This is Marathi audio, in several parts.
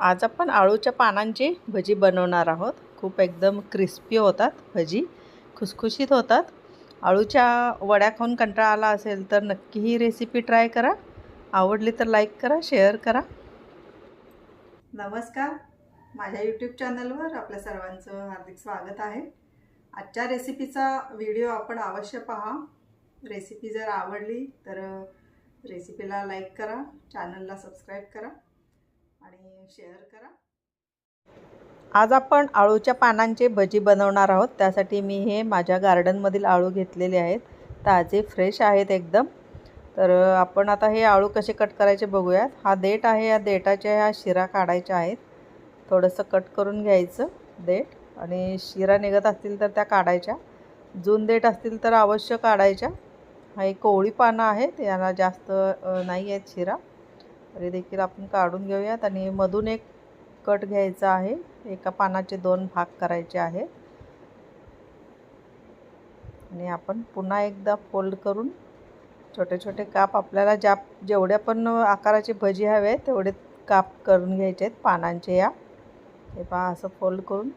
आज आपण आळूच्या पानांची भजी बनवणार आहोत. खूप एकदम क्रिस्पी होतात भजी खुसखुशीत होतात. आळूच्या वड्या खाऊन कंटाळा आला असेल तर नक्की ही रेसिपी ट्राय करा. आवडली तर लाईक करा शेअर करा. नमस्कार. माझ्या यूट्यूब चॅनलवर आपल्या सर्वांचं हार्दिक स्वागत आहे. आजच्या रेसिपीचा व्हिडिओ आपण अवश्य पहा. रेसिपी जर आवडली तर रेसिपीला लाईक करा चॅनलला सबस्क्राईब करा. शेअर करा. आज आपण आळूच्या पानांचे भजी बनवणार आहोत. त्यासाठी मी हे माझ्या गार्डनमधील आळू घेतलेले आहेत. ताजे फ्रेश आहेत एकदम. तर आपण आता हे आळू कसे कट करायचे बघूयात. हा देठ आहे या देठाच्या ह्या शिरा काढायच्या आहेत. थोडंसं कट करून घ्यायचं देठ आणि शिरा निघत असतील तर त्या काढायच्या. जून देठ असतील तर अवश्य काढायच्या. हा एक कोवळी पानं आहेत. यांना जास्त नाही आहेत शिरा. तरी देखील आपण काढून घेऊयात. आणि मधून एक कट घ्यायचा आहे. एका पानाचे दोन भाग करायचे आहे. आणि आपण पुन्हा एकदा फोल्ड करून छोटे छोटे काप आपल्याला ज्या जेवढ्या पण आकाराचे भजी हवे आहेत तेवढे काप करून घ्यायचे आहेत पानांचे या. हे पहा असं फोल्ड करून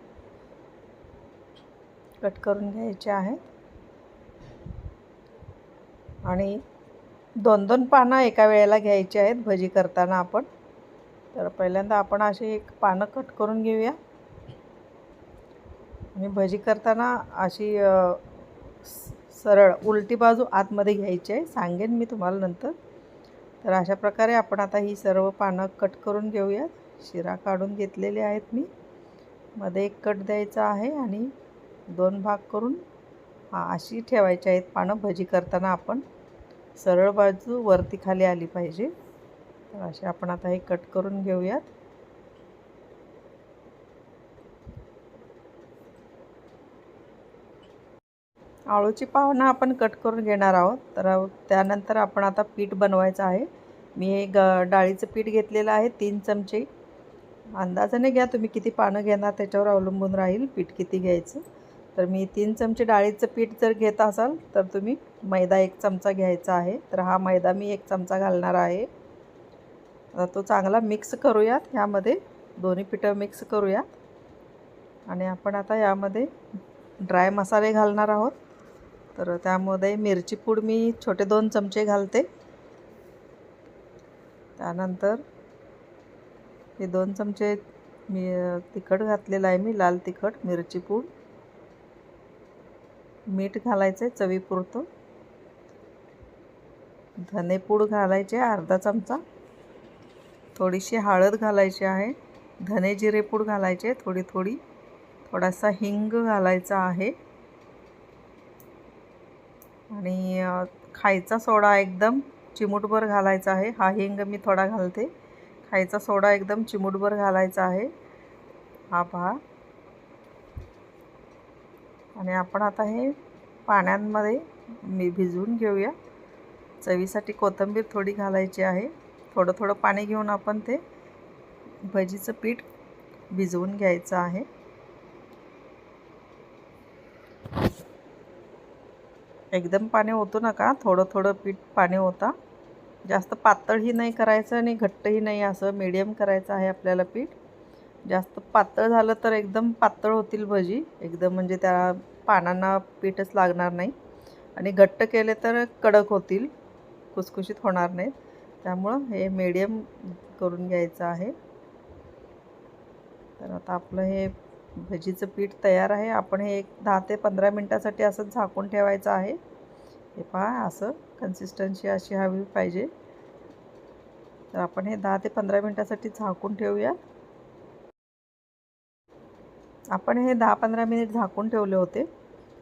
कट करून घ्यायचे आहेत. आणि दोन दोन पानं एका वेळेला घ्यायची आहेत भजी करताना आपण. तर पहिल्यांदा आपण अशी एक पानं कट करून घेऊया. आणि भजी करताना अशी सरळ उलटी बाजू आतमध्ये घ्यायची आहे. सांगेन मी तुम्हाला नंतर. तर अशा प्रकारे आपण आता ही सर्व पानं कट करून घेऊयात. शिरा काढून घेतलेले आहेत मी. मध्ये एक कट द्यायचा आहे आणि दोन भाग करून अशी ठेवायची आहेत पानं. भजी करताना आपण सरळ बाजू वरती खाली आली पाहिजे. तर असे आपण आता हे कट करून घेऊयात. आळूची पाहुणा आपण कट करून घेणार आहोत. तर त्यानंतर आपण आता पीठ बनवायचं आहे. मी हे ग डाळीचं पीठ घेतलेलं आहे तीन चमचे. अंदाजाने घ्या तुम्ही किती पानं घेणार त्याच्यावर अवलंबून राहील पीठ किती घ्यायचं. तर मी तीन चमचे डाळीचं पीठ जर घेत असाल तर तुम्ही मैदा एक चमचा घ्यायचा आहे. तर हा मैदा मी एक चमचा घालणार आहे. आता तो चांगला मिक्स करूयात. ह्यामध्ये दोन्ही पिठं मिक्स करूयात. आणि आपण आता यामध्ये ड्राय मसाले घालणार आहोत. तर त्यामध्ये मिरची पूड मी छोटे दोन चमचे घालते. त्यानंतर हे दोन चमचे मी तिखट घातलेलं आहे मी लाल तिखट मिरची पूड. मीठ घालायचं आहे चवीपुरतं धनेपूड घालायचे अर्धा चमचा. थोडीशी हळद घालायची आहे. धने जिरेपूड घालायचे थोडी थोडी. थोडासा हिंग घालायचा आहे. आणि खायचा सोडा एकदम चिमूटभर घालायचा आहे. हा हिंग मी थोडा घालते. खायचा सोडा एकदम चिमूटभर घालायचा आहे. हा पहा. आणि आपण आता हे पाण्यांमध्ये मी भिजवून घेऊया. चवीसाठी कोथिंबीर थोडी घालायची आहे. थोडं थोडं पाणी घेऊन आपण ते भजीचं पीठ भिजवून घ्यायचं आहे. एकदम पाणी ओतू नका. थोडं थोडं पीठ पाणी होता जास्त पातळही नाही करायचं आणि घट्टही नाही असं मीडियम करायचं आहे आपल्याला पीठ. जास्त पातळ झालं तर एकदम पातळ होतील भजी. एकदम म्हणजे त्या पानांना पीठच लागणार नाही. आणि घट्ट केले तर कडक होतील. कुसकुशीत होणार नाहीत. त्यामुळं हे मीडियम करून घ्यायचं आहे. तर आता आपलं हे भजीचं पीठ तयार आहे. आपण हे एक दहा ते पंधरा मिनटासाठी असं झाकून ठेवायचं आहे. हे पहा असं कन्सिस्टन्सी अशी हवी पाहिजे. तर आपण हे दहा ते पंधरा मिनटासाठी झाकून ठेवूया. आपण हे दहा पंधरा मिनिट झाकून ठेवले होते.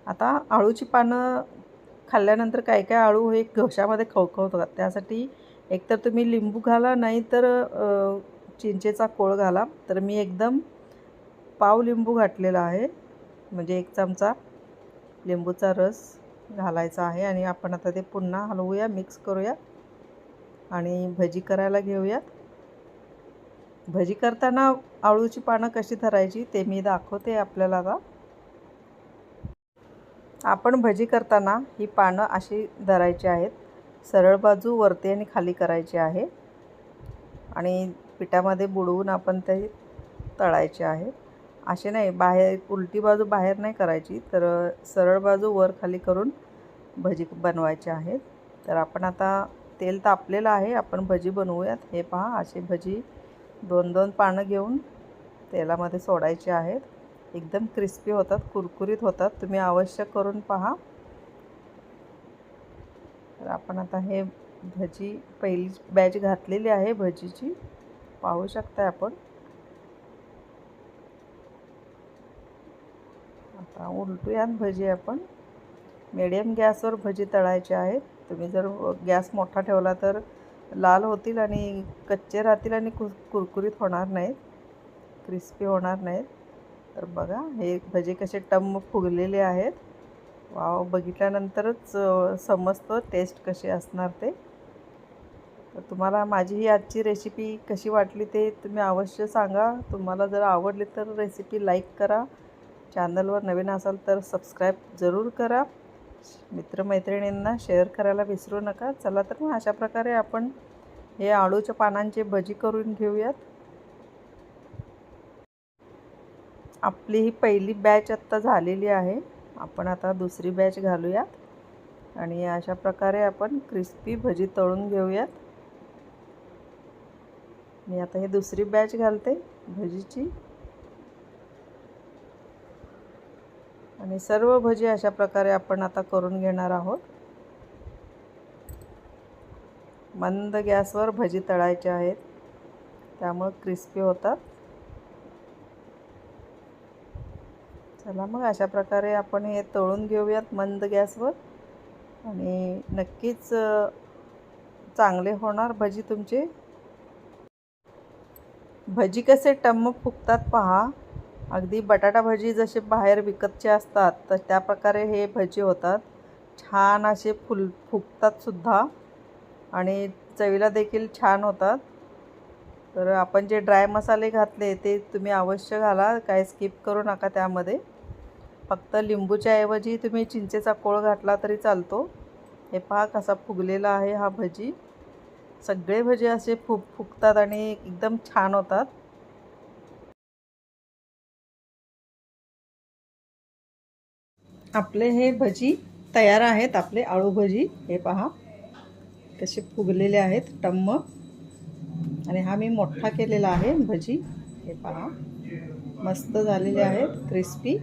आता आळूची पानं खाल्ल्यानंतर काय काय आळू हे घशामध्ये खवखवतात त्यासाठी एकतर तुम्ही लिंबू घाला नाही तर चिंचेचा कोळ घाला. तर मी एकदम पाव लिंबू घातलेला आहे. म्हणजे एक चमचा लिंबूचा रस घालायचा आहे आणि आपण आता ते पुन्हा हलवूया मिक्स करूया आणि भजी करायला घेऊयात. भजी करताना आळूची पानं कशी धरायची ते मी दाखवते आपल्याला आता. आपण भजी करताना ही पानं अशी धरायची आहेत. सरळ बाजू वरती आणि खाली करायची आहे. आणि पिठामध्ये बुडवून आपण ते तळायचे आहे. असे नाही बाहेर उलटी बाजू बाहेर नाही करायची तर सरळ बाजू वर खाली करून भजी बनवायचे आहेत. तर आपण आता तेल तापलेलं आहे आपण भजी बनवूयात. हे पहा असे भजी दोन दोन पानं घेऊन तेलामध्ये सोडायचे आहेत. एकदम क्रिस्पी होतात कुरकुरीत होतात. तुम्ही आवश्यक करून पहा. तर आपण आता हे भजी पहिली बॅच घातलेली आहे भजीची. पाहू शकता आपण. आता उलटूयात भजी आपण. मिडियम गॅसवर भजी तळायची आहेत. तुम्ही जर गॅस मोठा ठेवला तर लाल होतील आणि कच्चे राहतील आणि कु कुरकुरीत होणार नाहीत. क्रिस्पी होणार नाहीत. तर बघा हे भजे कसे टम्म फुगलेले आहेत. वाव बघितल्यानंतरच समजतं टेस्ट कशी असणार ते. तर तुम्हाला माझी ही आजची रेसिपी कशी वाटली ते तुम्ही अवश्य सांगा. तुम्हाला जर आवडली तर रेसिपी लाईक करा. चॅनलवर नवीन असाल तर सबस्क्राईब जरूर करा. मित्रमैत्रिणींना शेअर करायला विसरू नका. चला तर मग अशा प्रकारे आपण हे आळूच्या पानांची भजी करून घेऊयात. आपली ही पहिली बॅच आत्ता झालेली आहे. आपण आता दुसरी बॅच घालूयात. आणि अशा प्रकारे आपण क्रिस्पी भजी तळून घेऊयात. मी आता ही दुसरी बॅच घालते भजीची. आणि सर्व भजी अशा प्रकारे आपण आता करून घेणार आहोत. मंद गॅसवर भजी तळायचे आहेत. त्यामुळं क्रिस्पी होतात. चला मग अशा प्रकारे आपण हे तळून घेऊयात मंद गॅसवर. आणि नक्कीच चांगले होणार भजी तुमचे. भजी कसे टम्म फुगतात पहा. अगदी बटाटा भजी जसे बाहेर विकतचे असतात तर त्या प्रकारे हे भजी होतात. छान असे फुल फुगतात सुद्धा. आणि चवीला देखील छान होतात. तर आपण जे ड्राय मसाले घातले ते तुम्ही अवश्य घाला. काय स्किप करू नका त्यामध्ये. फक्त लिंबूच्या ऐवजी तुम्ही चिंचेचा कोळ घातला तरी चालतो. हे पहा कसा फुगलेला आहे हा भजी. सगळे भजी असे फुग फुगतात आणि एकदम छान होतात. आपले हे भजी तयार आहेत आपले आळू भजी हे पहा. कसे फुगलेले आहेत टम्म. आणि हा मी मोठा केलेला आहे भजी हे पहा. मस्त झालेले आहेत क्रिस्पी.